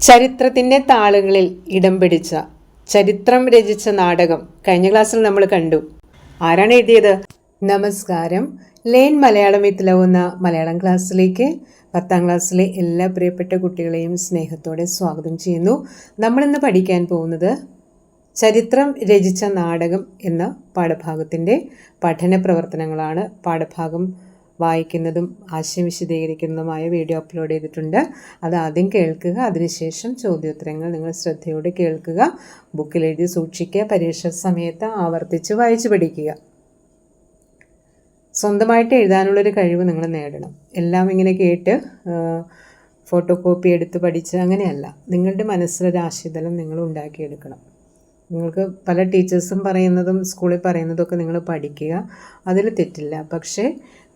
ചരിത്രത്തിന്റെ താളുകളിൽ ഇടം പിടിച്ച ചരിത്രം രചിച്ച നാടകം കഴിഞ്ഞ ക്ലാസ്സിൽ നമ്മൾ കണ്ടു. ആരാണ് എഴുതിയത്? നമസ്കാരം. ലേൻ മലയാളം വിത്തിലാവുന്ന മലയാളം ക്ലാസ്സിലേക്ക് പത്താം ക്ലാസ്സിലെ എല്ലാ പ്രിയപ്പെട്ട കുട്ടികളെയും സ്നേഹത്തോടെ സ്വാഗതം ചെയ്യുന്നു. നമ്മളിന്ന് പഠിക്കാൻ പോകുന്നത് ചരിത്രം രചിച്ച നാടകം എന്ന പാഠഭാഗത്തിന്റെ പഠന പ്രവർത്തനങ്ങളാണ് പാഠഭാഗം വായിക്കുന്നതും ആശയം വിശദീകരിക്കുന്നതുമായ വീഡിയോ അപ്ലോഡ് ചെയ്തിട്ടുണ്ട്. അത് ആദ്യം കേൾക്കുക അതിനുശേഷം ചോദ്യോത്തരങ്ങൾ നിങ്ങൾ ശ്രദ്ധയോടെ കേൾക്കുക ബുക്കിൽ എഴുതി സൂക്ഷിക്കുക പരീക്ഷ സമയത്ത് ആവർത്തിച്ച് വായിച്ചു പഠിക്കുക. സ്വന്തമായിട്ട് എഴുതാനുള്ളൊരു കഴിവ് നിങ്ങൾ നേടണം. എല്ലാം ഇങ്ങനെ കേട്ട് ഫോട്ടോ കോപ്പി എടുത്ത് പഠിച്ച് അങ്ങനെയല്ല. നിങ്ങളുടെ മനസ്സിലൊരു ആശയതലം നിങ്ങൾ ഉണ്ടാക്കിയെടുക്കണം. നിങ്ങൾക്ക് പല ടീച്ചേഴ്സും പറയുന്നതും സ്കൂളിൽ പറയുന്നതൊക്കെ നിങ്ങൾ പഠിക്കുക. അതിൽ തെറ്റില്ല. പക്ഷേ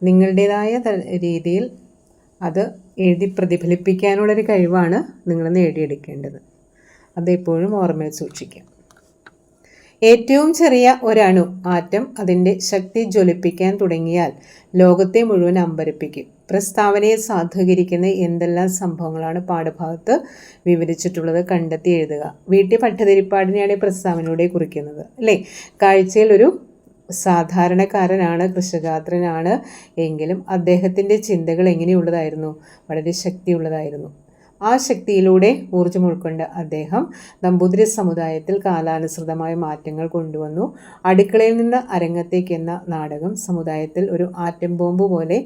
നിങ്ങളുടേതായ രീതിയിൽ അത് എഴുതി പ്രതിഫലിപ്പിക്കാനുള്ളൊരു കഴിവാണ് നിങ്ങൾ നേടിയെടുക്കേണ്ടത്. അതെപ്പോഴും ഓർമ്മയിൽ സൂക്ഷിക്കാം. ഏറ്റവും ചെറിയ ഒരണു ആറ്റം അതിന്റെ ശക്തി ജ്വലിപ്പിക്കാൻ തുടങ്ങിയാൽ ലോകത്തെ മുഴുവൻ അമ്പരപ്പിക്കും. പ്രസ്താവനയെ സാധൂകരിക്കുന്ന എന്തെല്ലാം സംഭവങ്ങളാണ് പാഠഭാഗത്ത് വിവരിച്ചിട്ടുള്ളത് കണ്ടെത്തി എഴുതുക. വീട്ടിൽ പട്ടതിരിപ്പാടിനെയാണ് ഈ പ്രസ്താവനയുടെ കുറിക്കുന്നത് അല്ലേ? കാഴ്ചയിൽ ഒരു സാധാരണക്കാരനാണ് കൃഷഗാത്രനാണ് എങ്കിലും അദ്ദേഹത്തിന്റെ ചിന്തകൾ എങ്ങനെയുള്ളതായിരുന്നു? വളരെ ശക്തിയുള്ളതായിരുന്നു. ആ ശക്തിയിലൂടെ ഊർജം ഉൾക്കൊണ്ട് അദ്ദേഹം നമ്പൂതിരി സമുദായത്തിൽ കാലാനുസൃതമായ മാറ്റങ്ങൾ കൊണ്ടുവന്നു. അടുക്കളയിൽ നിന്ന് അരങ്ങത്തേക്ക് എന്ന നാടകം സമുദായത്തിൽ ഒരു ആറ്റം ബോംബ് പോലെ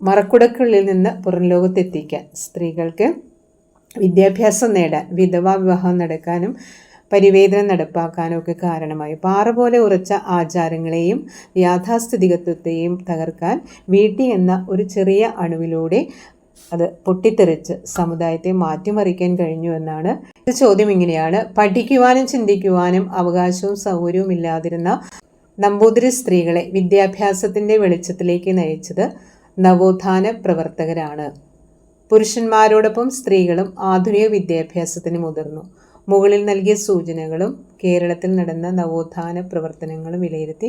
മറക്കുടക്കുള്ളിൽ നിന്ന് പുറം ലോകത്തെത്തിക്കാൻ സ്ത്രീകൾക്ക് വിദ്യാഭ്യാസം നേടാൻ വിധവാ വിവാഹം നടക്കാനും പരിവേദനം നടപ്പാക്കാനും ഒക്കെ കാരണമായി. പാറ പോലെ ഉറച്ച ആചാരങ്ങളെയും യാഥാസ്ഥിതികത്വത്തെയും തകർക്കാൻ വീട്ടി എന്ന ഒരു ചെറിയ അണുവിലൂടെ അത് പൊട്ടിത്തെറിച്ച് സമുദായത്തെ മാറ്റിമറിക്കാൻ കഴിഞ്ഞു എന്നാണ് ചോദ്യം ഇങ്ങനെയാണ്. പഠിക്കുവാനും ചിന്തിക്കുവാനും അവകാശവും സൗകര്യവും ഇല്ലാതിരുന്ന നമ്പൂതിരി സ്ത്രീകളെ വിദ്യാഭ്യാസത്തിന്റെ വെളിച്ചത്തിലേക്ക് നയിച്ചത് നവോത്ഥാന പ്രവർത്തകരാണ്. പുരുഷന്മാരോടൊപ്പം സ്ത്രീകളും ആധുനിക വിദ്യാഭ്യാസത്തിന് മുതിർന്നു. മുകളിൽ നൽകിയ സൂചനകളും കേരളത്തിൽ നടന്ന നവോത്ഥാന പ്രവർത്തനങ്ങളും വിലയിരുത്തി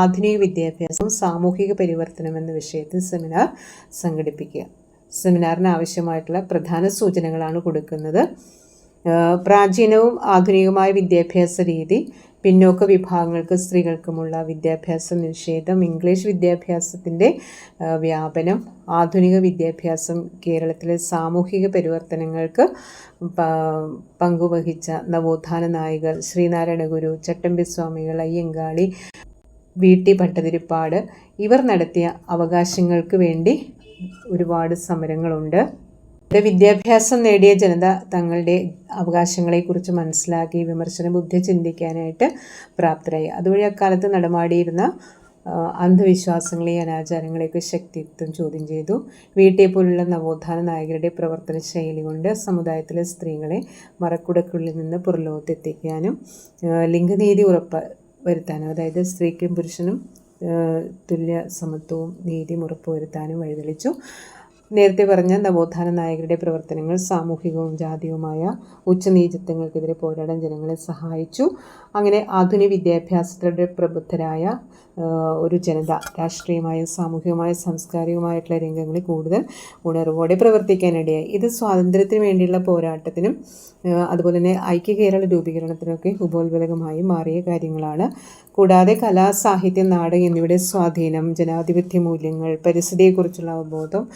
ആധുനിക വിദ്യാഭ്യാസവും സാമൂഹിക പരിവർത്തനം എന്ന വിഷയത്തിൽ സെമിനാർ സംഘടിപ്പിക്കുക. സെമിനാറിന് ആവശ്യമായിട്ടുള്ള പ്രധാന സൂചനകളാണ് കൊടുക്കുന്നത്. പ്രാചീനവും ആധുനികവുമായ വിദ്യാഭ്യാസ രീതി പിന്നോക്ക വിഭാഗങ്ങൾക്ക് സ്ത്രീകൾക്കുമുള്ള വിദ്യാഭ്യാസ നിഷേധം ഇംഗ്ലീഷ് വിദ്യാഭ്യാസത്തിന്റെ വ്യാപനം ആധുനിക വിദ്യാഭ്യാസം കേരളത്തിലെ സാമൂഹിക പരിവർത്തനങ്ങൾക്ക് പങ്കുവഹിച്ച നവോത്ഥാന നായകർ ശ്രീനാരായണ ഗുരു ചട്ടമ്പി സ്വാമികൾ അയ്യങ്കാളി വി. ടി. ഭട്ടതിരിപ്പാട് ഇവർ നടത്തിയ അവകാശങ്ങൾക്ക് വേണ്ടി ഒരുപാട് സമരങ്ങളുണ്ട്. വിദ്യാഭ്യാസം നേടിയ ജനത തങ്ങളുടെ അവകാശങ്ങളെക്കുറിച്ച് മനസ്സിലാക്കി വിമർശന ബുദ്ധി ചിന്തിക്കാനായിട്ട് പ്രാപ്തരായി. അതുവഴി അക്കാലത്ത് നടമാടിയിരുന്ന അന്ധവിശ്വാസങ്ങളെയും അനാചാരങ്ങളെയൊക്കെ ശക്തിത്വം ചോദ്യം ചെയ്തു. വീട്ടിൽ പോലുള്ള നവോത്ഥാന നായകരുടെ പ്രവർത്തന ശൈലി കൊണ്ട് സമുദായത്തിലെ സ്ത്രീകളെ മറക്കുടക്കുള്ളിൽ നിന്ന് പുറലോകത്തെത്തിക്കാനും ലിംഗനീതി ഉറപ്പ് വരുത്താനും അതായത് സ്ത്രീക്കും പുരുഷനും തുല്യ സമത്വവും നീതിയും ഉറപ്പുവരുത്താനും വഴിതെളിച്ചു. നേരത്തെ പറഞ്ഞ നവോത്ഥാന നായകരുടെ പ്രവർത്തനങ്ങൾ സാമൂഹികവും ജാതിയുമായ ഉച്ചനീചത്വങ്ങൾക്കെതിരെ പോരാടാൻ ജനങ്ങളെ സഹായിച്ചു. അങ്ങനെ ആധുനിക വിദ്യാഭ്യാസത്തിലൂടെ പ്രബുദ്ധരായ ഒരു ജനത രാഷ്ട്രീയമായും സാമൂഹികമായും സാംസ്കാരികമായിട്ടുള്ള രംഗങ്ങളിൽ കൂടുതൽ ഉണർവോടെ പ്രവർത്തിക്കാനിടയായി. ഇത് സ്വാതന്ത്ര്യത്തിന് വേണ്ടിയുള്ള പോരാട്ടത്തിനും അതുപോലെ തന്നെ ഐക്യ കേരള രൂപീകരണത്തിനൊക്കെ ഉപോത്ബലകമായി മാറിയ കാര്യങ്ങളാണ്. കൂടാതെ കലാ സാഹിത്യം നാടകം എന്നിവയുടെ സ്വാധീനം ജനാധിപത്യ മൂല്യങ്ങൾ പരിസ്ഥിതിയെക്കുറിച്ചുള്ള അവബോധം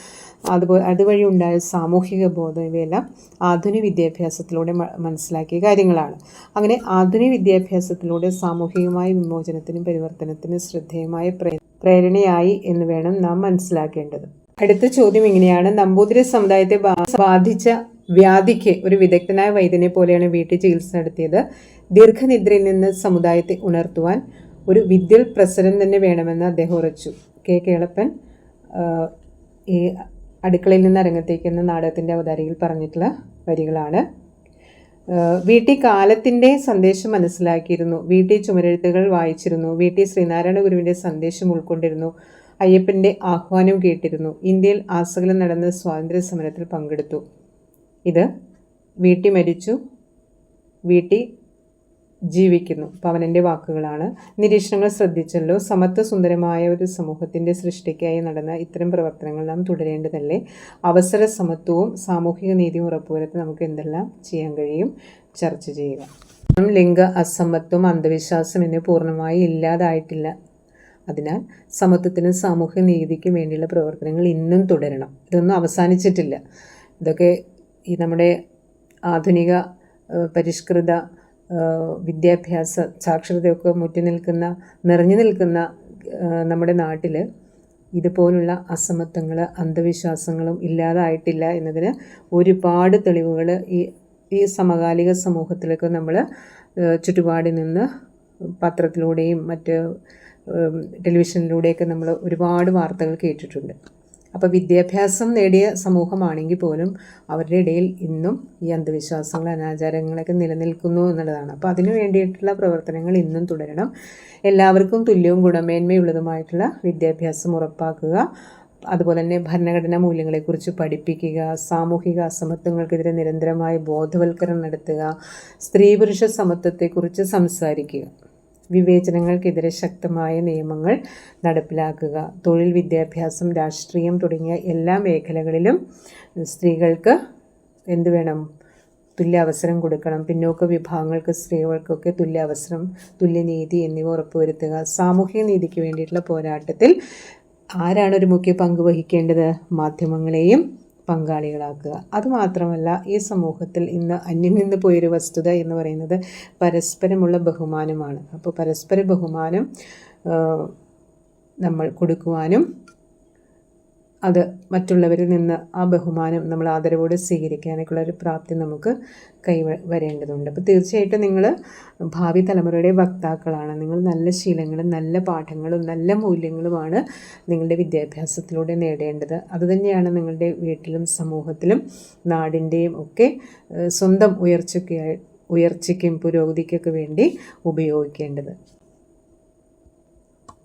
അതുപോലെ അതുവഴി ഉണ്ടായ സാമൂഹിക ബോധം ഇവയെല്ലാം ആധുനിക വിദ്യാഭ്യാസത്തിലൂടെ മനസ്സിലാക്കിയ കാര്യങ്ങളാണ്. അങ്ങനെ ആധുനിക വിദ്യാഭ്യാസത്തിലൂടെ സാമൂഹികമായ വിമോചനത്തിനും പരിവർത്തനത്തിനും ശ്രദ്ധേയമായ പ്രേരണയായി എന്ന് വേണം നാം മനസ്സിലാക്കേണ്ടത്. അടുത്ത ചോദ്യം ഇങ്ങനെയാണ്. നമ്പൂതിരി സമുദായത്തെ ബാധിച്ച വ്യാധിക്ക് ഒരു വിദഗ്ധനായ വൈദ്യനെ പോലെയാണ് വീട്ടിൽ ചികിത്സ നടത്തിയത്. ദീർഘനിദ്രയിൽ നിന്ന് സമുദായത്തെ ഉണർത്തുവാൻ ഒരു വിദ്യൽ പ്രസരം തന്നെ വേണമെന്ന് അദ്ദേഹം ഉറച്ചു. കെ. കേളപ്പൻ ഈ അടുക്കളയിൽ നിന്ന് അരങ്ങത്തേക്ക് എന്ന നാടകത്തിന്റെ അവതാരികയിൽ പറഞ്ഞിട്ടുള്ള വരികളാണ്. വീട്ടി കാലത്തിന്റെ സന്ദേശം മനസ്സിലാക്കിയിരുന്നു. വീട്ടി ചുമരെഴുത്തുകൾ വായിച്ചിരുന്നു. വീട്ടി ശ്രീനാരായണ ഗുരുവിന്റെ സന്ദേശം ഉൾക്കൊണ്ടിരുന്നു. അയ്യപ്പന്റെ ആഹ്വാനം കേട്ടിരുന്നു. ഇന്ത്യയിൽ ആസകലം നടന്ന സ്വാതന്ത്ര്യ സമരത്തിൽ പങ്കെടുത്തു. ഇത് വീട്ടി മരിച്ചു. വീട്ടി ജീവിക്കുന്നു. പവനന്റെ വാക്കുകളാണ്. നിരീക്ഷണങ്ങൾ ശ്രദ്ധിച്ചല്ലോ. സമത്വ സുന്ദരമായ ഒരു സമൂഹത്തിന്റെ സൃഷ്ടിക്കായി നടന്ന ഇത്തരം പ്രവർത്തനങ്ങൾ നാം തുടരേണ്ടതല്ലേ? അവസര സമത്വവും സാമൂഹിക നീതിയും ഉറപ്പുവരുത്തി നമുക്ക് എന്തെല്ലാം ചെയ്യാൻ കഴിയും? ചർച്ച ചെയ്യുക. ലിംഗ അസമത്വം അന്ധവിശ്വാസം എന്നിവ പൂർണമായി ഇല്ലാതായിട്ടില്ല. അതിനാൽ സമത്വത്തിനും സാമൂഹ്യ നീതിക്കും വേണ്ടിയുള്ള പ്രവർത്തനങ്ങൾ ഇന്നും തുടരണം. ഇതൊന്നും അവസാനിച്ചിട്ടില്ല. ഇതൊക്കെ ഈ നമ്മുടെ ആധുനിക പരിഷ്കൃത വിദ്യാഭ്യാസ സാക്ഷരതയൊക്കെ മുറ്റി നിൽക്കുന്ന നിറഞ്ഞു നിൽക്കുന്ന നമ്മുടെ നാട്ടിൽ ഇതുപോലുള്ള അസമത്വങ്ങൾ അന്ധവിശ്വാസങ്ങളും ഇല്ലാതായിട്ടില്ല എന്നതിന് ഒരുപാട് തെളിവുകൾ ഈ ഈ സമകാലിക സമൂഹത്തിലൊക്കെ നമ്മൾ ചുറ്റുപാടിൽ നിന്ന് പത്രത്തിലൂടെയും മറ്റ് ടെലിവിഷനിലൂടെയൊക്കെ നമ്മൾ ഒരുപാട് വാർത്തകൾ കേട്ടിട്ടുണ്ട്. അപ്പോൾ വിദ്യാഭ്യാസം നേടിയ സമൂഹമാണെങ്കിൽ പോലും അവരുടെ ഇടയിൽ ഇന്നും ഈ അന്ധവിശ്വാസങ്ങൾ അനാചാരങ്ങളൊക്കെ നിലനിൽക്കുന്നു എന്നുള്ളതാണ്. അപ്പോൾ അതിനു വേണ്ടിയിട്ടുള്ള പ്രവർത്തനങ്ങൾ ഇന്നും തുടരണം. എല്ലാവർക്കും തുല്യവും ഗുണമേന്മയുള്ളതുമായിട്ടുള്ള വിദ്യാഭ്യാസം ഉറപ്പാക്കുക. അതുപോലെ തന്നെ ഭരണഘടനാ മൂല്യങ്ങളെക്കുറിച്ച് പഠിപ്പിക്കുക. സാമൂഹിക അസമത്വങ്ങൾക്കെതിരെ നിരന്തരമായ ബോധവൽക്കരണം നടത്തുക. സ്ത്രീ പുരുഷ സമത്വത്തെക്കുറിച്ച് സംസാരിക്കുക. വിവേചനങ്ങൾക്കെതിരെ ശക്തമായ നിയമങ്ങൾ നടപ്പിലാക്കുക. തൊഴിൽ വിദ്യാഭ്യാസം രാഷ്ട്രീയം തുടങ്ങിയ എല്ലാ മേഖലകളിലും സ്ത്രീകൾക്ക് എന്ത് വേണം? തുല്യ അവസരം കൊടുക്കണം. പിന്നോക്ക വിഭാഗങ്ങൾക്ക് സ്ത്രീകൾക്കൊക്കെ തുല്യ അവസരം തുല്യനീതി എന്നിവ ഉറപ്പുവരുത്തുക. സാമൂഹിക നീതിക്ക് വേണ്ടിയിട്ടുള്ള പോരാട്ടത്തിൽ ആരാണ് ഒരു മുഖ്യ പങ്ക് വഹിക്കേണ്ടത്? മാധ്യമങ്ങളെയും പങ്കാളികളാക്കുക. അതുമാത്രമല്ല ഈ സമൂഹത്തിൽ ഇന്ന് അന്യം നിന്ന് പോയൊരു വസ്തുത എന്ന് പറയുന്നത് പരസ്പരമുള്ള ബഹുമാനമാണ്. അപ്പോൾ പരസ്പര ബഹുമാനം നമ്മൾ കൊടുക്കുവാനും അത് മറ്റുള്ളവരിൽ നിന്ന് ആ ബഹുമാനം നമ്മൾ ആദരവോടെ സ്വീകരിക്കാനൊക്കെയുള്ള ഒരു പ്രാപ്തി നമുക്ക് കൈ വരേണ്ടതുണ്ട്. അപ്പോൾ തീർച്ചയായിട്ടും നിങ്ങൾ ഭാവി തലമുറയുടെ വക്താക്കളാണ്. നിങ്ങൾ നല്ല ശീലങ്ങളും നല്ല പാഠങ്ങളും നല്ല മൂല്യങ്ങളുമാണ് നിങ്ങളുടെ വിദ്യാഭ്യാസത്തിലൂടെ നേടേണ്ടത്. അതുതന്നെയാണ് നിങ്ങളുടെ വീട്ടിലും സമൂഹത്തിലും നാടിന്റെയും ഒക്കെ സ്വന്തം ഉയർച്ചയ്ക്കായി ഉയർച്ചയ്ക്കും പുരോഗതിക്കൊക്കെ വേണ്ടി ഉപയോഗിക്കേണ്ടത്.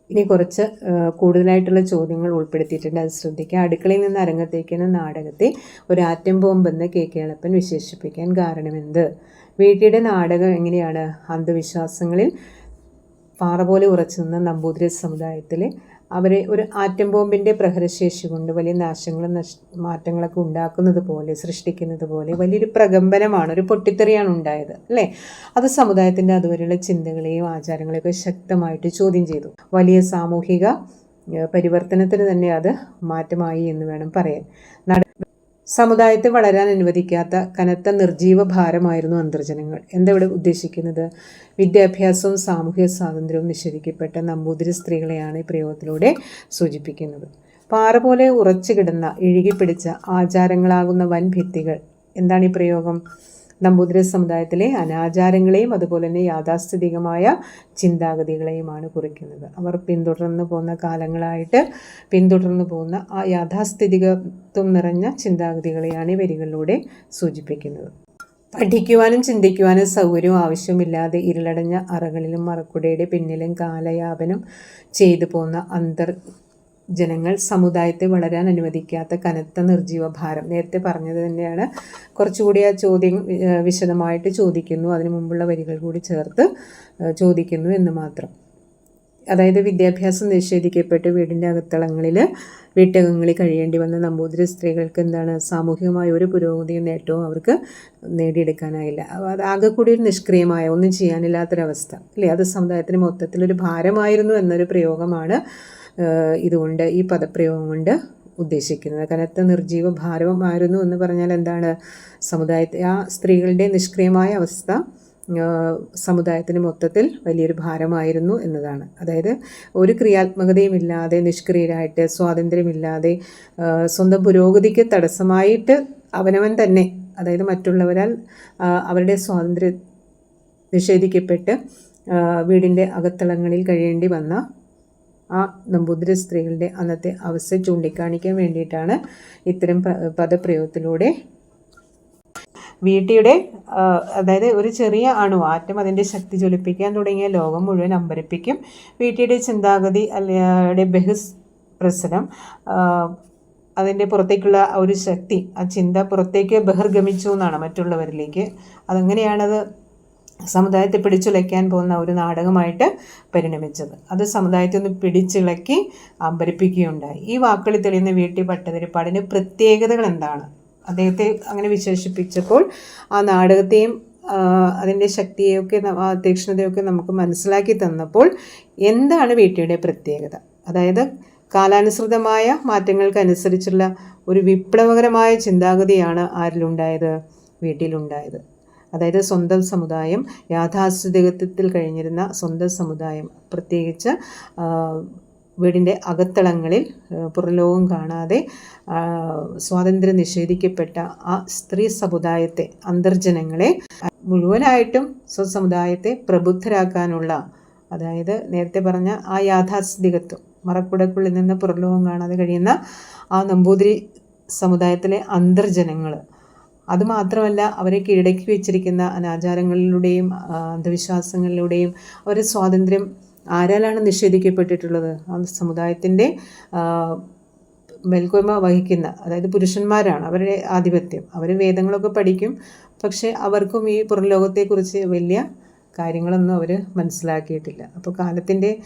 ഇനി കുറച്ച് കൂടുതലായിട്ടുള്ള ചോദ്യങ്ങൾ ഉൾപ്പെടുത്തിയിട്ടുണ്ട്. അത് ശ്രദ്ധിക്കുക. അടുക്കളയിൽ നിന്ന് അരങ്ങത്തേക്കുന്ന നാടകത്തെ ഒരു ആറ്റം ബോംബെന്ന് കെ. കേളപ്പൻ വിശേഷിപ്പിക്കാൻ കാരണമെന്ത്? വീട്ടിയുടെ നാടകം എങ്ങനെയാണ്? അന്ധവിശ്വാസങ്ങളിൽ പാറ പോലെ ഉറച്ചു നിന്ന നമ്പൂതിരി സമുദായത്തിലെ അവരെ ഒരു ആറ്റം ബോംബിന്റെ പ്രഹരശേഷി കൊണ്ട് വലിയ നാശങ്ങളും നഷ് മാറ്റങ്ങളൊക്കെ ഉണ്ടാക്കുന്നത് പോലെ സൃഷ്ടിക്കുന്നത് പോലെ വലിയൊരു പ്രകമ്പനമാണ് ഒരു പൊട്ടിത്തെറിയാണ് ഉണ്ടായത് അല്ലേ? അത് സമുദായത്തിന്റെ അതുവരെയുള്ള ചിന്തകളെയും ആചാരങ്ങളെയൊക്കെ ശക്തമായിട്ട് ചോദ്യം ചെയ്തു. വലിയ സാമൂഹിക പരിവർത്തനത്തിന് തന്നെ അത് മാറ്റമായി എന്ന് വേണം പറയാൻ. സമുദായത്തെ വളരാൻ അനുവദിക്കാത്ത കനത്ത നിർജീവ ഭാരമായിരുന്നു അന്തർജനങ്ങൾ. എന്താ ഇവിടെ ഉദ്ദേശിക്കുന്നത്? വിദ്യാഭ്യാസവും സാമൂഹിക സ്വാതന്ത്ര്യവും നിഷേധിക്കപ്പെട്ട നമ്പൂതിരി സ്ത്രീകളെയാണ് ഈ പ്രയോഗത്തിലൂടെ സൂചിപ്പിക്കുന്നത്. പാറ പോലെ ഉറച്ചു കിടന്ന ഇഴുകിപ്പിടിച്ച ആചാരങ്ങളാകുന്ന വൻ ഭിത്തികൾ എന്താണ് ഈ പ്രയോഗം? നമ്പൂതിരി സമുദായത്തിലെ അനാചാരങ്ങളെയും അതുപോലെ തന്നെ യാഥാസ്ഥിതികമായ ചിന്താഗതികളെയുമാണ് കുറിക്കുന്നത്. അവർ പിന്തുടർന്നു പോകുന്ന കാലങ്ങളായിട്ട് പിന്തുടർന്നു പോകുന്ന ആ യാഥാസ്ഥിതികത്വം നിറഞ്ഞ ചിന്താഗതികളെയാണ് ഈ വരികളിലൂടെ സൂചിപ്പിക്കുന്നത്. പഠിക്കുവാനും ചിന്തിക്കുവാനും സൗകര്യവും ആവശ്യമില്ലാതെ ഇരുളടഞ്ഞ അറകളിലും മറക്കുടയുടെ പിന്നിലും കാലയാപനം ചെയ്തു പോകുന്ന അന്തർ ജനങ്ങൾ സമുദായത്തെ വളരാൻ അനുവദിക്കാത്ത കനത്ത നിർജീവ ഭാരം. നേരത്തെ പറഞ്ഞത് തന്നെയാണ്. കുറച്ചുകൂടി ആ ചോദ്യം വിശദമായിട്ട് ചോദിക്കുന്നു. അതിനു മുമ്പുള്ള വരികൾ കൂടി ചേർത്ത് ചോദിക്കുന്നു എന്ന് മാത്രം. അതായത് വിദ്യാഭ്യാസം നിഷേധിക്കപ്പെട്ട് വീടിന്റെ അകത്തളങ്ങളിൽ വീട്ടകങ്ങളിൽ കഴിയേണ്ടി വന്ന നമ്പൂതിരി സ്ത്രീകൾക്ക് എന്താണ് സാമൂഹികമായ ഒരു പുരോഗതിയും നേട്ടവും അവർക്ക് നേടിയെടുക്കാനായില്ല. അത് ആകെ കൂടി ഒരു നിഷ്ക്രിയമായ ഒന്നും ചെയ്യാനില്ലാത്തൊരവസ്ഥ. അല്ലേ? അത് സമുദായത്തിന് മൊത്തത്തിലൊരു ഭാരമായിരുന്നു എന്നൊരു പ്രയോഗമാണ് ഇതുകൊണ്ട് ഈ പദപ്രയോഗം കൊണ്ട് ഉദ്ദേശിക്കുന്നത്. കനത്ത നിർജീവ ഭാരവമായിരുന്നു എന്ന് പറഞ്ഞാൽ എന്താണ്? സമുദായത്തെ ആ സ്ത്രീകളുടെ നിഷ്ക്രിയമായ അവസ്ഥ സമുദായത്തിന് മൊത്തത്തിൽ വലിയൊരു ഭാരമായിരുന്നു എന്നതാണ്. അതായത് ഒരു ക്രിയാത്മകതയും ഇല്ലാതെ നിഷ്ക്രിയരായിട്ട് സ്വാതന്ത്ര്യമില്ലാതെ സ്വന്തം പുരോഗതിക്ക് തടസ്സമായിട്ട് അവനവൻ തന്നെ അതായത് മറ്റുള്ളവരാൽ അവരുടെ സ്വാതന്ത്ര്യം നിഷേധിക്കപ്പെട്ട് വീടിന്റെ അകത്തളങ്ങളിൽ കഴിയേണ്ടി വന്ന ആ നമ്പൂതിരി സ്ത്രീകളുടെ അന്നത്തെ അവസ്ഥ ചൂണ്ടിക്കാണിക്കാൻ വേണ്ടിയിട്ടാണ് ഇത്തരം പദപ്രയോഗത്തിലൂടെ വീട്ടിയുടെ അതായത് ഒരു ചെറിയ അണു ആറ്റം അതിന്റെ ശക്തി ജ്വലിപ്പിക്കാൻ തുടങ്ങിയ ലോകം മുഴുവൻ അമ്പരപ്പിക്കും. വീട്ടിയുടെ ചിന്താഗതി അല്ലെ ബഹുസ് പ്രസരം അതിന്റെ പുറത്തേക്കുള്ള ഒരു ശക്തി ആ ചിന്ത പുറത്തേക്ക് ബഹിർഗമിച്ചു എന്നാണ് മറ്റുള്ളവരിലേക്ക്. അതെങ്ങനെയാണത് സമുദായത്തെ പിടിച്ചുലയ്ക്കാൻ പോകുന്ന ഒരു നാടകമായിട്ട് പരിണമിച്ചത്. അത് സമുദായത്തെ ഒന്ന് പിടിച്ചിളക്കി അമ്പരിപ്പിക്കുകയുണ്ടായി. ഈ വാക്കുകളിൽ തെളിയുന്ന വീട്ടി പട്ടതിരിപ്പാടിന്റെ പ്രത്യേകതകൾ എന്താണ്? അദ്ദേഹത്തെ അങ്ങനെ വിശേഷിപ്പിച്ചപ്പോൾ ആ നാടകത്തെയും അതിന്റെ ശക്തിയെയൊക്കെ തീക്ഷ്ണതയൊക്കെ നമുക്ക് മനസ്സിലാക്കി തന്നപ്പോൾ എന്താണ് വീട്ടിയുടെ പ്രത്യേകത? അതായത് കാലാനുസൃതമായ മാറ്റങ്ങൾക്കനുസരിച്ചുള്ള ഒരു വിപ്ലവകരമായ ചിന്താഗതിയാണ് ആരിലുണ്ടായത് വീട്ടിലുണ്ടായത്. അതായത് സ്വന്തം സമുദായം യാഥാസ്ഥിതികത്വത്തിൽ കഴിഞ്ഞിരുന്ന സ്വന്തം സമുദായം പ്രത്യേകിച്ച് വീടിന്റെ അകത്തളങ്ങളിൽ പുറലോകം കാണാതെ സ്വാതന്ത്ര്യം നിഷേധിക്കപ്പെട്ട ആ സ്ത്രീ സമുദായത്തെ അന്തർജനങ്ങളെ മുഴുവനായിട്ടും സ്വസമുദായത്തെ പ്രബുദ്ധരാക്കാനുള്ള അതായത് നേരത്തെ പറഞ്ഞ ആ യാഥാസ്ഥിതികത്വം മറക്കുടക്കുള്ളിൽ നിന്ന് പുറലോകം കാണാതെ കഴിയുന്ന ആ നമ്പൂതിരി സമുദായത്തിലെ അന്തർജനങ്ങൾ അതുമാത്രമല്ല അവരെ കീഴടക്കി വെച്ചിരിക്കുന്ന അനാചാരങ്ങളിലൂടെയും അന്ധവിശ്വാസങ്ങളിലൂടെയും അവരുടെ സ്വാതന്ത്ര്യം ആരാലാണ് നിഷേധിക്കപ്പെട്ടിട്ടുള്ളത്? ആ സമുദായത്തിന്റെ മേൽക്കോയ്മ വഹിക്കുന്ന അതായത് പുരുഷന്മാരാണ് അവരുടെ ആധിപത്യം. അവർ വേദങ്ങളൊക്കെ പഠിക്കും പക്ഷേ അവർക്കും ഈ പുറം ലോകത്തെക്കുറിച്ച് വലിയ കാര്യങ്ങളൊന്നും അവർ മനസ്സിലാക്കിയിട്ടില്ല. അപ്പോൾ കാലത്തിന്റെ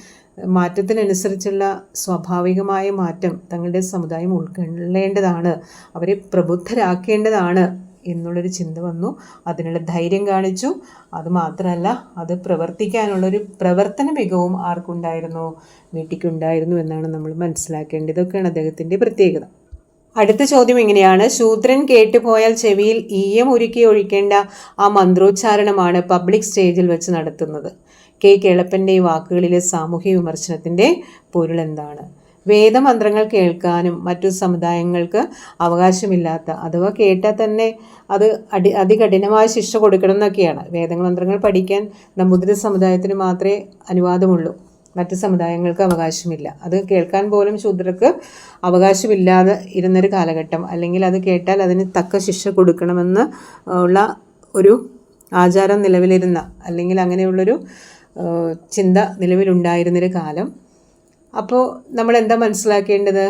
മാറ്റത്തിനനുസരിച്ചുള്ള സ്വാഭാവികമായ മാറ്റം തങ്ങളുടെ സമുദായം ഉൾക്കൊള്ളേണ്ടതാണ്. അവരെ പ്രബുദ്ധരാക്കേണ്ടതാണ്. എന്നുള്ളൊരു ചിന്ത വന്നു. അതിനുള്ള ധൈര്യം കാണിച്ചു. അതുമാത്രമല്ല അത് പ്രവർത്തിക്കാനുള്ളൊരു പ്രവർത്തന മികവും ആർക്കുണ്ടായിരുന്നു വീട്ടിക്കുണ്ടായിരുന്നു എന്നാണ് നമ്മൾ മനസ്സിലാക്കേണ്ടത്. ഇതൊക്കെയാണ് അദ്ദേഹത്തിന്റെ പ്രത്യേകത. അടുത്ത ചോദ്യം ഇങ്ങനെയാണ്. ശൂദ്രൻ കേട്ടുപോയാൽ ചെവിയിൽ ഈയം ഉരുക്കി ഒഴിക്കേണ്ട ആ മന്ത്രോച്ചാരണമാണ് പബ്ലിക് സ്റ്റേജിൽ വെച്ച് നടത്തുന്നത്. കെ. കേളപ്പന്റെ ഈ വാക്കുകളിലെ സാമൂഹ്യ വിമർശനത്തിന്റെ പൊരുൾ എന്താണ്? വേദമന്ത്രങ്ങൾ കേൾക്കാനും മറ്റു സമുദായങ്ങൾക്ക് അവകാശമില്ലാത്ത അഥവാ കേട്ടാൽ തന്നെ അത് അടി അതികഠിനമായ ശിക്ഷ കൊടുക്കണം എന്നൊക്കെയാണ്. വേദമന്ത്രങ്ങൾ പഠിക്കാൻ നമ്പൂതിരി സമുദായത്തിന് മാത്രമേ അനുവാദമുള്ളൂ. മറ്റു സമുദായങ്ങൾക്ക് അവകാശമില്ല. അത് കേൾക്കാൻ പോലും ശൂദ്രർക്ക് അവകാശമില്ലാതെ ഇരുന്നൊരു കാലഘട്ടം. അല്ലെങ്കിൽ അത് കേട്ടാൽ അതിന് തക്ക ശിക്ഷ കൊടുക്കണമെന്ന് ഉള്ള ഒരു ആചാരം നിലവിലിരുന്ന അല്ലെങ്കിൽ അങ്ങനെയുള്ളൊരു ചിന്ത നിലവിലുണ്ടായിരുന്നൊരു കാലം. അപ്പോൾ നമ്മൾ എന്താ മനസ്സിലാക്കേണ്ടത്?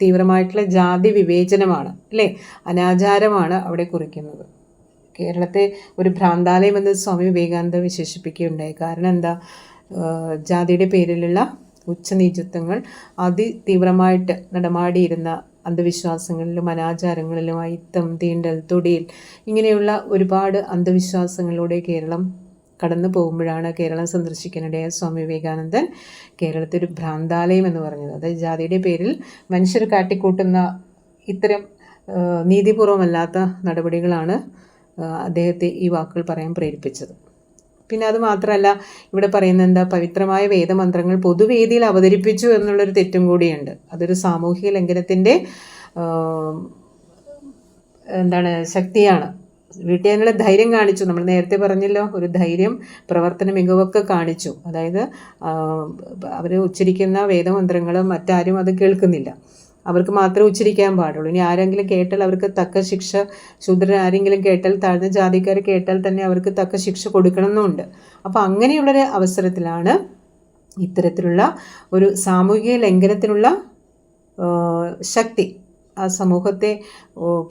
തീവ്രമായിട്ടുള്ള ജാതി വിവേചനമാണ് അല്ലേ? അനാചാരമാണ് അവിടെ കുറിക്കുന്നത്. കേരളത്തെ ഒരു ഭ്രാന്താലയം എന്ന് സ്വാമി വിവേകാനന്ദ വിശേഷിപ്പിക്കുകയുണ്ടായി. കാരണം എന്താ? ജാതിയുടെ പേരിലുള്ള ഉച്ചനീചത്വങ്ങൾ അതിതീവ്രമായിട്ട് നടമാടിയിരുന്ന അന്ധവിശ്വാസങ്ങളിലും അനാചാരങ്ങളിലും അയിത്തം തീണ്ടൽ തൊടിയിൽ ഇങ്ങനെയുള്ള ഒരുപാട് അന്ധവിശ്വാസങ്ങളിലൂടെ കേരളം കടന്നു പോകുമ്പോഴാണ് കേരളം സന്ദർശിക്കാനിടയായ സ്വാമി വിവേകാനന്ദൻ കേരളത്തെ ഒരു ഭ്രാന്താലയം എന്ന് പറഞ്ഞത്. അതായത് ജാതിയുടെ പേരിൽ മനുഷ്യർ കാട്ടിക്കൂട്ടുന്ന ഇത്തരം നീതിപൂർവമല്ലാത്ത നടപടികളാണ് അദ്ദേഹത്തെ ഈ വാക്കുകൾ പറയാൻ പ്രേരിപ്പിച്ചത്. പിന്നെ അത് മാത്രമല്ല ഇവിടെ പറയുന്ന എന്താ പവിത്രമായ വേദമന്ത്രങ്ങൾ പൊതുവേദിയിൽ അവതരിപ്പിച്ചു എന്നുള്ളൊരു തെറ്റും കൂടിയുണ്ട്. അതൊരു സാമൂഹിക ലംഘനത്തിന്റെ എന്താണ് ശക്തിയാണ്. വീട്ടുകാരുടെ ധൈര്യം കാണിച്ചു. നമ്മൾ നേരത്തെ പറഞ്ഞല്ലോ ഒരു ധൈര്യം പ്രവർത്തന മികവൊക്കെ കാണിച്ചു. അതായത് അവർ ഉച്ചരിക്കുന്ന വേദമന്ത്രങ്ങളും മറ്റാരും അത് കേൾക്കുന്നില്ല. അവർക്ക് മാത്രമേ ഉച്ചരിക്കാൻ പാടുള്ളൂ. ഇനി ആരെങ്കിലും കേട്ടാൽ അവർക്ക് തക്ക ശിക്ഷ ശൂദ്രൻ ആരെങ്കിലും കേട്ടാൽ താഴ്ന്ന ജാതിക്കാർ കേട്ടാൽ തന്നെ അവർക്ക് തക്ക ശിക്ഷ കൊടുക്കണമെന്നുണ്ട്. അപ്പോൾ അങ്ങനെയുള്ളൊരു അവസരത്തിലാണ് ഇത്തരത്തിലുള്ള ഒരു സാമൂഹിക ലംഘനത്തിനുള്ള ശക്തി ആ സമൂഹത്തെ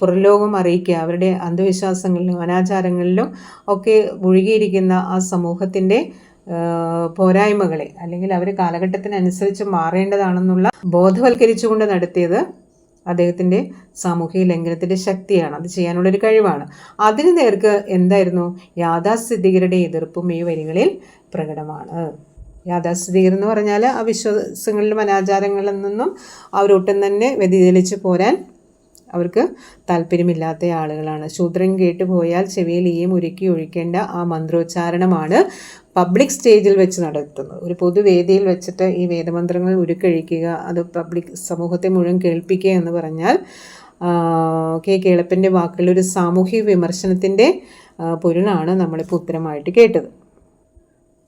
പുറലോകം അറിയിക്കുക. അവരുടെ അന്ധവിശ്വാസങ്ങളിലും അനാചാരങ്ങളിലും ഒക്കെ മുഴുകിയിരിക്കുന്ന ആ സമൂഹത്തിന്റെ പോരായ്മകളെ അല്ലെങ്കിൽ അവർ കാലഘട്ടത്തിനനുസരിച്ച് മാറേണ്ടതാണെന്നുള്ള ബോധവൽക്കരിച്ചുകൊണ്ട് നടത്തിയത് അദ്ദേഹത്തിന്റെ സാമൂഹിക ലംഘനത്തിന്റെ ശക്തിയാണ്. അത് ചെയ്യാനുള്ളൊരു കഴിവാണ്. അതിന് നേർക്ക് എന്തായിരുന്നു യാഥാസ്ഥിതികരുടെ എതിർപ്പും ഈ വരികളിൽ പ്രകടമാണ്. യാഥാസ്ഥിതികർ എന്ന് പറഞ്ഞാൽ ആ വിശ്വാസങ്ങളിലും അനാചാരങ്ങളിൽ നിന്നും അവരൊട്ടും തന്നെ വ്യതിചലിച്ച് പോരാൻ അവർക്ക് താല്പര്യമില്ലാത്ത ആളുകളാണ്. ശൂദ്രൻ കേട്ടു പോയാൽ ചെവിയിൽ ഈയും ഉരുക്കി ഒഴിക്കേണ്ട ആ മന്ത്രോച്ചാരണമാണ് പബ്ലിക് സ്റ്റേജിൽ വെച്ച് നടത്തുന്നത്. ഒരു പൊതുവേദിയിൽ വെച്ചിട്ട് ഈ വേദമന്ത്രങ്ങൾ ഉരുക്കഴിക്കുക അത് പബ്ലിക് സമൂഹത്തെ മുഴുവൻ കേൾപ്പിക്കുക എന്ന് പറഞ്ഞാൽ കെ കേളപ്പന്റെ വാക്കുകളിൽ ഒരു സാമൂഹിക വിമർശനത്തിന്റെ പൊരുളാണ് നമ്മളിപ്പോൾ ഉത്തരമായിട്ട് കേട്ടത്.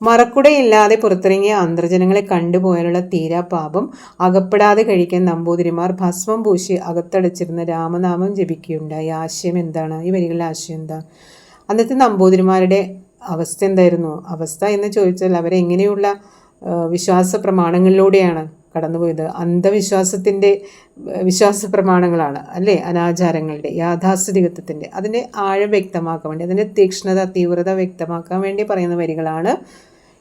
മറക്കുടയില്ലാതെ പുറത്തിറങ്ങിയ അന്തർജനങ്ങളെ കണ്ടുപോയാലുള്ള തീരാപാപം അകപ്പെടാതെ കഴിക്കാൻ നമ്പൂതിരിമാർ ഭസ്മം പൂശി അകത്തടച്ചിരുന്ന രാമനാമം ജപിക്കുകയുണ്ടായി. ആശയം എന്താണ്? ഈ വരികളിലെ ആശയം എന്താ? അന്നത്തെ നമ്പൂതിരിമാരുടെ അവസ്ഥ എന്തായിരുന്നു? അവസ്ഥ എന്ന് ചോദിച്ചാൽ അവരെങ്ങനെയുള്ള വിശ്വാസ പ്രമാണങ്ങളിലൂടെയാണ് കടന്നുപോയത്? അന്ധവിശ്വാസത്തിന്റെ വിശ്വാസ പ്രമാണങ്ങളാണ് അല്ലേ? അനാചാരങ്ങളുടെ യാഥാസ്ഥിതികത്വത്തിന്റെ അതിന്റെ ആഴം വ്യക്തമാക്കാൻ വേണ്ടി അതിന്റെ തീക്ഷ്ണത തീവ്രത വ്യക്തമാക്കാൻ വേണ്ടി പറയുന്ന വരികളാണ്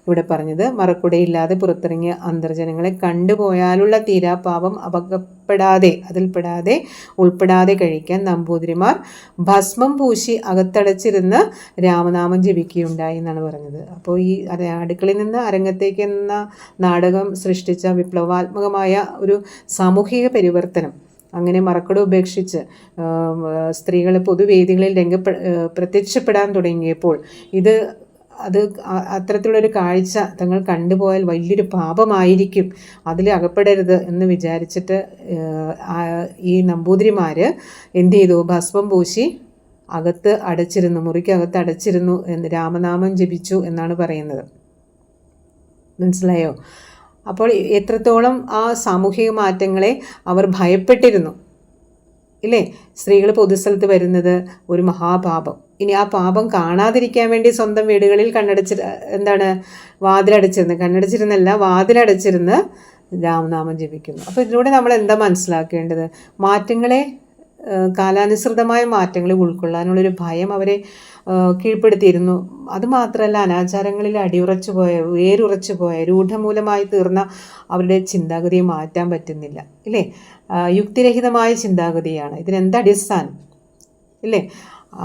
ഇവിടെ പറഞ്ഞത് മറക്കുടയില്ലാതെ പുറത്തിറങ്ങിയ അന്തർജനങ്ങളെ കണ്ടുപോയാലുള്ള തീരാപാപം അപകപ്പെടാതെ അതിൽപ്പെടാതെ ഉൾപ്പെടാതെ കഴിക്കാൻ നമ്പൂതിരിമാർ ഭസ്മം പൂശി അകത്തടച്ചിരുന്ന് രാമനാമം ജപിക്കുകയുണ്ടായി എന്നാണ് പറഞ്ഞത്. അപ്പോൾ ഈ അടുക്കളയിൽ നിന്ന് അരങ്ങത്തേക്ക് എന്ന നാടകം സൃഷ്ടിച്ച വിപ്ലവാത്മകമായ ഒരു സാമൂഹിക പരിവർത്തനം അങ്ങനെ മറക്കട ഉപേക്ഷിച്ച് സ്ത്രീകൾ പൊതുവേദികളിൽ രംഗപ്പെ പ്രത്യക്ഷപ്പെടാൻ തുടങ്ങിയപ്പോൾ ഇത് അത് അത്തരത്തിലുള്ളൊരു കാഴ്ച തങ്ങൾ കണ്ടുപോയാൽ വലിയൊരു പാപമായിരിക്കും. അതിൽ അകപ്പെടരുത് എന്ന് വിചാരിച്ചിട്ട് ഈ നമ്പൂതിരിമാർ എന്ത് ചെയ്തു? ഭസ്മം പൂശി അകത്ത് അടച്ചിരുന്നു മുറിക്കകത്ത് അടച്ചിരുന്നു എന്ന് രാമനാമം ജപിച്ചു എന്നാണ് പറയുന്നത്. മനസ്സിലായോ? അപ്പോൾ എത്രത്തോളം ആ സാമൂഹിക മാറ്റങ്ങളെ അവർ ഭയപ്പെട്ടിരുന്നു. ഇല്ലേ? സ്ത്രീകൾ പൊതുസ്ഥലത്ത് വരുന്നത് ഒരു മഹാപാപം. ഇനി ആ പാപം കാണാതിരിക്കാൻ വേണ്ടി സ്വന്തം വീടുകളിൽ കണ്ണടച്ച് എന്താണ് വാതിലടച്ചിരുന്ന്. കണ്ണടച്ചിരുന്നല്ല വാതിലടച്ചിരുന്ന് രാമനാമം ജപിക്കുന്നു. അപ്പോൾ ഇതിലൂടെ നമ്മൾ എന്താ മനസ്സിലാക്കേണ്ടത്? മാറ്റങ്ങളെ കാലാനുസൃതമായ മാറ്റങ്ങൾ ഉൾക്കൊള്ളാനുള്ളൊരു ഭയം അവരെ കീഴ്പ്പെടുത്തിയിരുന്നു. അതുമാത്രമല്ല അനാചാരങ്ങളിൽ അടിയുറച്ചു പോയ വേരുറച്ചു പോയ രൂഢമൂലമായി തീർന്ന അവരുടെ ചിന്താഗതിയെ മാറ്റാൻ പറ്റുന്നില്ല. ഇല്ലേ? യുക്തിരഹിതമായ ചിന്താഗതിയാണ്. ഇതിനെന്ത് അടിസ്ഥാനം? ഇല്ലേ?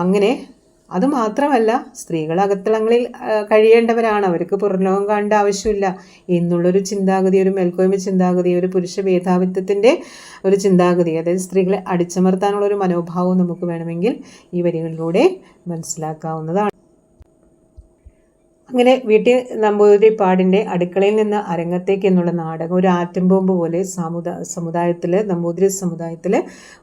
അങ്ങനെ അതുമാത്രമല്ല സ്ത്രീകൾ അകത്തളങ്ങളിൽ കഴിയേണ്ടവരാണ്. അവർക്ക് പുറലോകം കാണേണ്ട ആവശ്യമില്ല. എന്നുള്ളൊരു ചിന്താഗതി ഒരു മേൽക്കോയ്മ ചിന്താഗതി ഒരു പുരുഷ മേധാവിത്വത്തിന്റെ ഒരു ചിന്താഗതി അതായത് സ്ത്രീകളെ അടിച്ചമർത്താനുള്ള ഒരു മനോഭാവം നമുക്ക് വേണമെങ്കിൽ ഈ വരികളിലൂടെ മനസ്സിലാക്കാവുന്നതാണ്. അങ്ങനെ വീട്ടിൽ നമ്പൂതിരിപ്പാടിന്റെ അടുക്കളയിൽ നിന്ന് അരങ്ങത്തേക്ക് എന്നുള്ള നാടകം ഒരു ആറ്റം ബോംബ് പോലെ സമുദാ സമുദായത്തിൽ നമ്പൂതിരി സമുദായത്തിൽ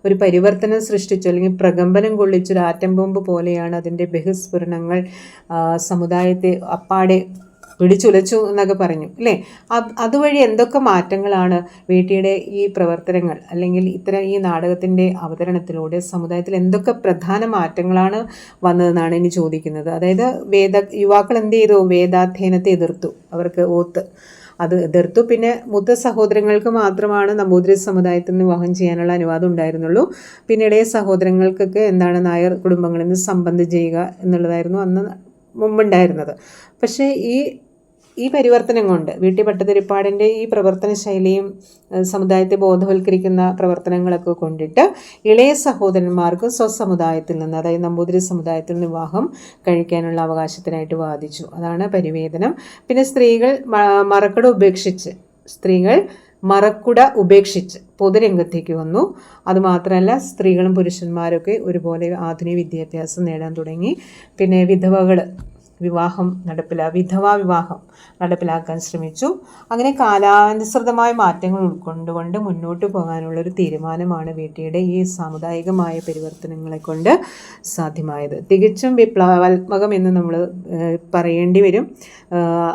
ഒരു പരിവർത്തനം സൃഷ്ടിച്ചു അല്ലെങ്കിൽ പ്രകമ്പനം കൊള്ളിച്ചൊരു ആറ്റം ബോംബ് പോലെയാണ് അതിന്റെ ബഹിസ്ഫുരണങ്ങൾ സമുദായത്തെ അപ്പാടെ പിടിച്ചുലച്ചു എന്നൊക്കെ പറഞ്ഞു അല്ലേ? അതുവഴി എന്തൊക്കെ മാറ്റങ്ങളാണ് വേട്ടിയുടെ ഈ പ്രവർത്തനങ്ങൾ അല്ലെങ്കിൽ ഇത്തരം ഈ നാടകത്തിന്റെ അവതരണത്തിലൂടെ സമുദായത്തിൽ എന്തൊക്കെ പ്രധാന മാറ്റങ്ങളാണ് വന്നതെന്നാണ് ഇനി ചോദിക്കുന്നത്. അതായത് വേദ യുവാക്കൾ എന്ത് ചെയ്തു? വേദാധ്യയനത്തെ എതിർത്തു. അവർക്ക് ഓത്ത് അത് എതിർത്തു. പിന്നെ മുത്ത സഹോദരങ്ങൾക്ക് മാത്രമാണ് നമ്പൂതിരി സമുദായത്തിൽ നിന്ന് വിവാഹം ചെയ്യാനുള്ള അനുവാദം ഉണ്ടായിരുന്നുള്ളൂ. പിന്നെ ഇടയ സഹോദരങ്ങൾക്കൊക്കെ എന്താണ് നായർ കുടുംബങ്ങളിൽ നിന്ന് സംബന്ധം ചെയ്യുക എന്നുള്ളതായിരുന്നു അന്ന് മുമ്പുണ്ടായിരുന്നത്. പക്ഷേ ഈ ഈ പരിവർത്തനം കൊണ്ട് വീട്ടി പട്ടതിരിപ്പാടിന്റെ ഈ പ്രവർത്തന ശൈലിയും സമുദായത്തെ ബോധവൽക്കരിക്കുന്ന പ്രവർത്തനങ്ങളൊക്കെ കൊണ്ടിട്ട് ഇളയ സഹോദരന്മാർക്ക് സ്വസമുദായത്തിൽ നിന്ന് അതായത് നമ്പൂതിരി സമുദായത്തിൽ നിന്ന് വിവാഹം കഴിക്കാനുള്ള അവകാശത്തിനായിട്ട് വാദിച്ചു. അതാണ് പരിവേദനം. പിന്നെ സ്ത്രീകൾ മറക്കട ഉപേക്ഷിച്ച് സ്ത്രീകൾ മറക്കുട ഉപേക്ഷിച്ച് പൊതുരംഗത്തേക്ക് വന്നു. അതുമാത്രമല്ല സ്ത്രീകളും പുരുഷന്മാരൊക്കെ ഒരുപോലെ ആധുനിക വിദ്യാഭ്യാസം നേടാൻ തുടങ്ങി. പിന്നെ വിധവകൾ വിവാഹം നടപ്പിലാ വിധവാ വിവാഹം നടപ്പിലാക്കാൻ ശ്രമിച്ചു. അങ്ങനെ കാലാനുസൃതമായ മാറ്റങ്ങൾ ഉൾക്കൊണ്ടുകൊണ്ട് മുന്നോട്ട് പോകാനുള്ള ഒരു തീരുമാനമാണ് വീട്ടിയുടെ ഈ സാമുദായികമായ പരിവർത്തനങ്ങളെ കൊണ്ട് സാധ്യമായത്. തികച്ചും വിപ്ലവാത്മകം എന്ന് നമ്മൾ പറയേണ്ടി വരും.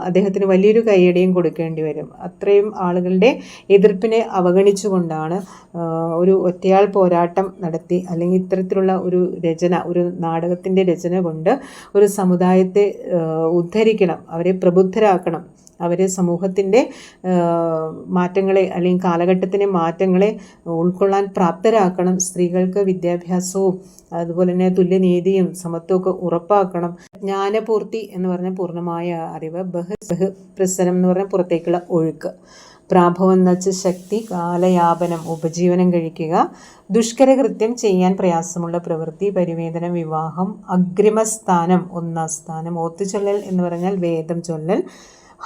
അദ്ദേഹത്തിന് വലിയൊരു കൈയടിയും കൊടുക്കേണ്ടി വരും. അത്രയും ആളുകളുടെ എതിർപ്പിനെ അവഗണിച്ചുകൊണ്ടാണ് ഒരു ഒറ്റയാൾ പോരാട്ടം നടത്തി അല്ലെങ്കിൽ ഇത്തരത്തിലുള്ള ഒരു രചന ഒരു നാടകത്തിന്റെ രചന കൊണ്ട് ഒരു സമുദായത്തെ ഉദ്ധരിക്കണം അവരെ പ്രബുദ്ധരാക്കണം. അവരെ സമൂഹത്തിന്റെ മാറ്റങ്ങളെ അല്ലെങ്കിൽ കാലഘട്ടത്തിന്റെ മാറ്റങ്ങളെ ഉൾക്കൊള്ളാൻ പ്രാപ്തരാക്കണം. സ്ത്രീകൾക്ക് വിദ്യാഭ്യാസവും അതുപോലെ തന്നെ തുല്യനീതിയും സമത്വമൊക്കെ ഉറപ്പാക്കണം. ജ്ഞാനപൂർത്തി എന്ന് പറഞ്ഞ പൂർണമായ അറിവ് ബഹ് ബഹ് പ്രസരം എന്ന് പറഞ്ഞ പുറത്തേക്കുള്ള ഒഴുക്ക്. പ്രാഭവം എന്ന് വെച്ച ശക്തി കാലയാപനം ഉപജീവനം കഴിക്കുക ദുഷ്കരകൃത്യം ചെയ്യാൻ പ്രയാസമുള്ള പ്രവൃത്തി പരിവേദനം വിവാഹം അഗ്രിമസ്ഥാനം ഒന്നാം സ്ഥാനം ഓത്തുചൊല്ലൽ എന്ന് പറഞ്ഞാൽ വേദം ചൊല്ലൽ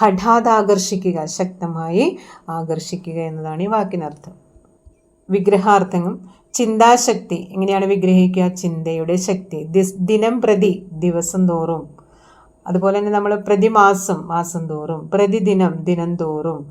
ഹഠാത് ആകർഷിക്കുക ശക്തമായി ആകർഷിക്കുക എന്നതാണ് ഈ വാക്കിനർത്ഥം. വിഗ്രഹാർത്ഥങ്ങൾ ചിന്താശക്തി എങ്ങനെയാണ് വിഗ്രഹിക്കുക? ചിന്തയുടെ ശക്തി ദിനം പ്രതി ദിവസം തോറും. അതുപോലെ തന്നെ നമ്മൾ പ്രതിമാസം മാസം തോറും പ്രതിദിനം ദിനം തോറും.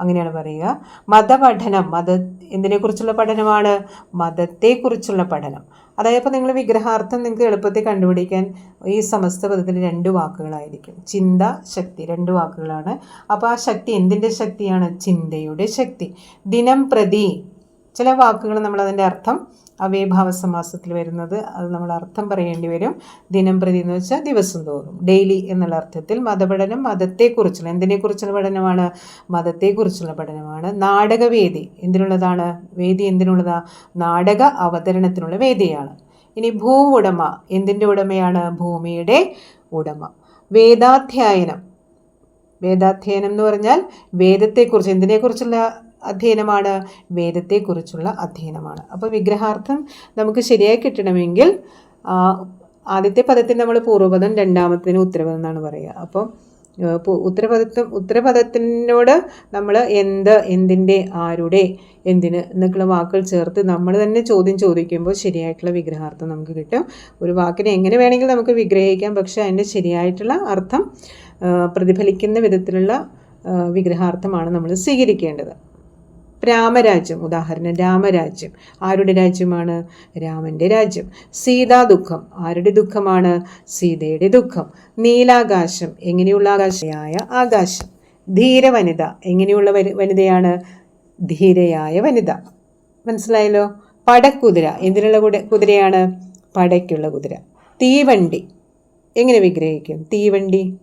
അങ്ങനെയാണ് പറയുക. മതപഠനം മത എന്തിനെക്കുറിച്ചുള്ള പഠനമാണ്? മതത്തെക്കുറിച്ചുള്ള പഠനം. അതായത് ഇപ്പോൾ നിങ്ങൾ വിഗ്രഹാർത്ഥം നിങ്ങൾക്ക് എളുപ്പത്തിൽ കണ്ടുപിടിക്കാൻ ഈ സമസ്ത പദത്തിൽ രണ്ട് വാക്കുകളായിരിക്കും. ചിന്ത ശക്തി രണ്ട് വാക്കുകളാണ്. അപ്പോൾ ആ ശക്തി എന്തിന്റെ ശക്തിയാണ്? ചിന്തയുടെ ശക്തി. ദിനം പ്രതി ചില വാക്കുകൾ നമ്മൾ അതിന്റെ അർത്ഥം അവയഭാവ സമാസത്തിൽ വരുന്നത്. അത് നമ്മൾ അർത്ഥം പറയേണ്ടി വരും. ദിനം പ്രതി എന്ന് വെച്ചാൽ ദിവസം തോറും. ഡെയിലി എന്നുള്ള അർത്ഥത്തിൽ മതപഠനം മതത്തെക്കുറിച്ചുള്ള എന്തിനെക്കുറിച്ചുള്ള പഠനമാണ്? മതത്തെക്കുറിച്ചുള്ള പഠനമാണ്. നാടകവേദി എന്തിനുള്ളതാണ്? വേദി എന്തിനുള്ളതാണ് നാടക അവതരണത്തിനുള്ള വേദിയാണ്. ഇനി ഭൂ ഉടമ എന്തിന്റെ ഉടമയാണ്? ഭൂമിയുടെ ഉടമ. വേദാധ്യായനം. വേദാധ്യയനം എന്ന് പറഞ്ഞാൽ വേദത്തെക്കുറിച്ച് എന്തിനെക്കുറിച്ചുള്ള അധ്യയനമാണ് വേദത്തെക്കുറിച്ചുള്ള അധ്യയനമാണ്. അപ്പോൾ വിഗ്രഹാർത്ഥം നമുക്ക് ശരിയായി കിട്ടണമെങ്കിൽ ആദ്യത്തെ പദത്തിന് നമ്മൾ പൂർവപദം രണ്ടാമത്തിന് ഉത്തരപദം എന്നാണ് പറയുക. അപ്പോൾ ഉത്തരപദത്വം ഉത്തരപദത്തിനോട് നമ്മൾ എന്ത് എന്തിന്റെ ആരുടെ എന്തിന് എന്നൊക്കെയുള്ള വാക്കുകൾ ചേർത്ത് നമ്മൾ തന്നെ ചോദ്യം ചോദിക്കുമ്പോൾ ശരിയായിട്ടുള്ള വിഗ്രഹാർത്ഥം നമുക്ക് കിട്ടും. ഒരു വാക്കിനെ എങ്ങനെ വേണമെങ്കിൽ നമുക്ക് വിഗ്രഹിക്കാം പക്ഷേ അതിന്റെ ശരിയായിട്ടുള്ള അർത്ഥം പ്രതിഫലിക്കുന്ന വിധത്തിലുള്ള വിഗ്രഹാർത്ഥമാണ് നമ്മൾ സ്വീകരിക്കേണ്ടത്. രാമരാജ്യം ഉദാഹരണം രാമരാജ്യം. ആരുടെ രാജ്യമാണ്? രാമന്റെ രാജ്യം. സീതാ ദുഃഖം. ആരുടെ ദുഃഖമാണ്? സീതയുടെ ദുഃഖം. നീലാകാശം. എങ്ങനെയുള്ള ആകാശയായ ആകാശം. ധീരവനിത എങ്ങനെയുള്ള വനിതയാണ്? ധീരയായ വനിത. മനസ്സിലായല്ലോ? പടക്കുതിര. എന്തിനുള്ള കുതിരയാണ്? പടയ്ക്കുള്ള കുതിര. തീവണ്ടി. എങ്ങനെ വിഗ്രഹിക്കും? തീവണ്ടി?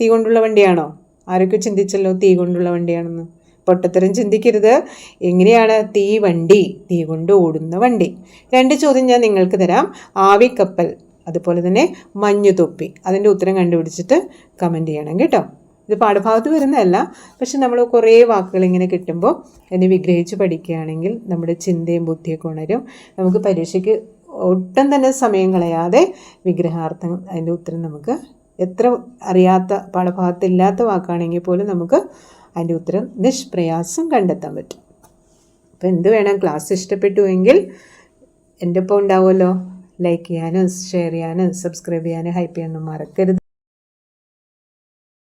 തീ കൊണ്ടുള്ള വണ്ടിയാണോ? ആരൊക്കെ ചിന്തിച്ചല്ലോ തീ കൊണ്ടുള്ള വണ്ടിയാണെന്ന്. പൊട്ടത്തരം ചിന്തിക്കരുത്. എങ്ങനെയാണ് തീ വണ്ടി? തീ കൊണ്ട് ഓടുന്ന വണ്ടി. രണ്ട് ചോദ്യം ഞാൻ നിങ്ങൾക്ക് തരാം. ആവിക്കപ്പൽ അതുപോലെ തന്നെ മഞ്ഞു തൊപ്പി അതിന്റെ ഉത്തരം കണ്ടുപിടിച്ചിട്ട് കമന്റ് ചെയ്യണം കേട്ടോ. ഇത് പാഠഭാഗത്ത് വരുന്നതല്ല. പക്ഷെ നമ്മൾ കുറേ വാക്കുകൾ ഇങ്ങനെ കിട്ടുമ്പോൾ അതിനെ വിഗ്രഹിച്ച് പഠിക്കുകയാണെങ്കിൽ നമ്മുടെ ചിന്തയും ബുദ്ധിയൊക്കെ ഉണരും. നമുക്ക് പരീക്ഷയ്ക്ക് ഒട്ടും തന്നെ സമയം കളയാതെ വിഗ്രഹാർത്ഥം അതിന്റെ ഉത്തരം നമുക്ക് എത്ര അറിയാത്ത പാഠഭാഗത്തില്ലാത്ത വാക്കാണെങ്കിൽ പോലും നമുക്ക് അതിന്റെ ഉത്തരം നിഷ്പ്രയാസം കണ്ടെത്താൻ പറ്റും. അപ്പോൾ എന്ത് വേണം? ക്ലാസ് ഇഷ്ടപ്പെട്ടുവെങ്കിൽ എന്റെ ഒപ്പം ഉണ്ടാവുമല്ലോ. ലൈക്ക് ചെയ്യാനും ഷെയർ ചെയ്യാനും സബ്സ്ക്രൈബ് ചെയ്യാനും ഹൈപ്പ് ചെയ്യാനും മറക്കരുത്.